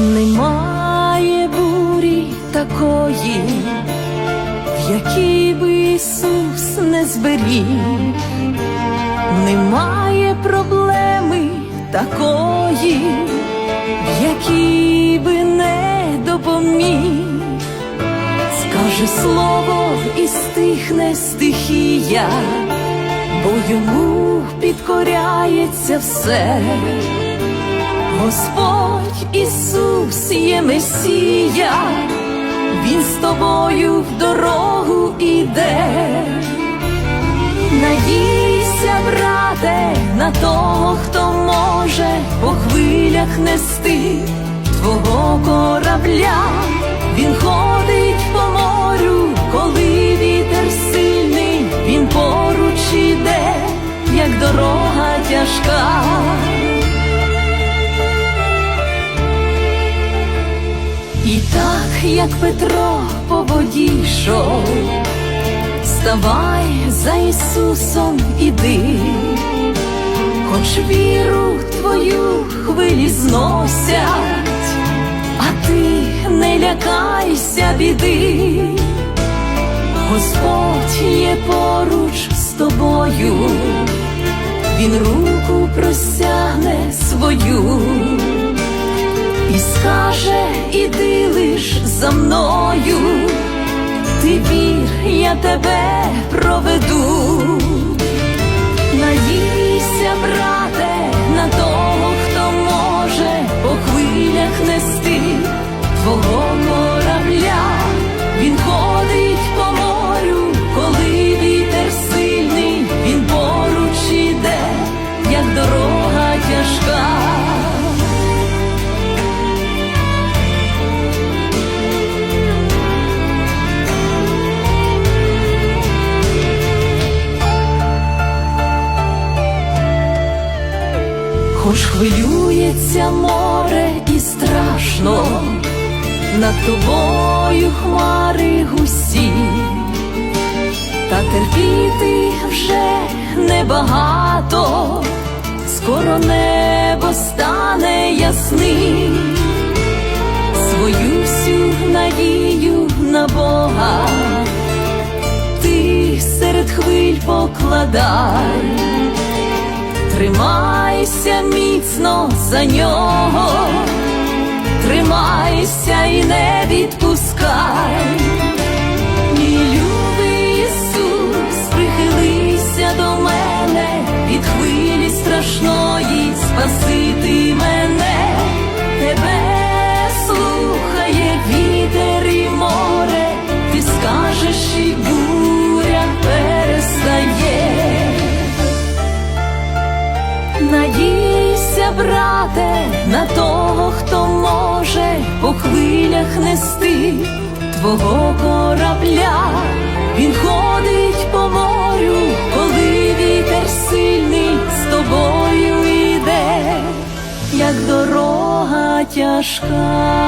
Немає бурі такої, в якій би Ісус не зберіг, немає проблеми такої, в якій би не допоміг, скаже слово і стихне стихія, бо йому підкоряється все. Господь Ісус є Месія, Він з тобою в дорогу іде. Надійся, брате, на того, хто може по хвилях нести твого корабля. Він ходить по морю, коли як Петро по воді йшов, Вставай за Ісусом іди, хоч віру твою хвилі зносять, а ти не лякайся біди, Господь є поруч з тобою, Він руку простягне свою і скаже, іди лиш за мною ти вір, я тебе проведу. Надійся, брате, на того, хто може по хвилях нести твого Хоч хвилюється море і страшно, над тобою хмари гусі, та терпіти вже небагато, скоро небо стане ясним, свою всю надію на Бога, ти серед хвиль покладай тримайся міцно за нього, тримайся і не відпускай, мій любий Ісус, прихилися до мене, від хвилі страшної. Спасити хвилях нести твого корабля. Він ходить по морю, коли вітер сильний з тобою йде, як дорога тяжка.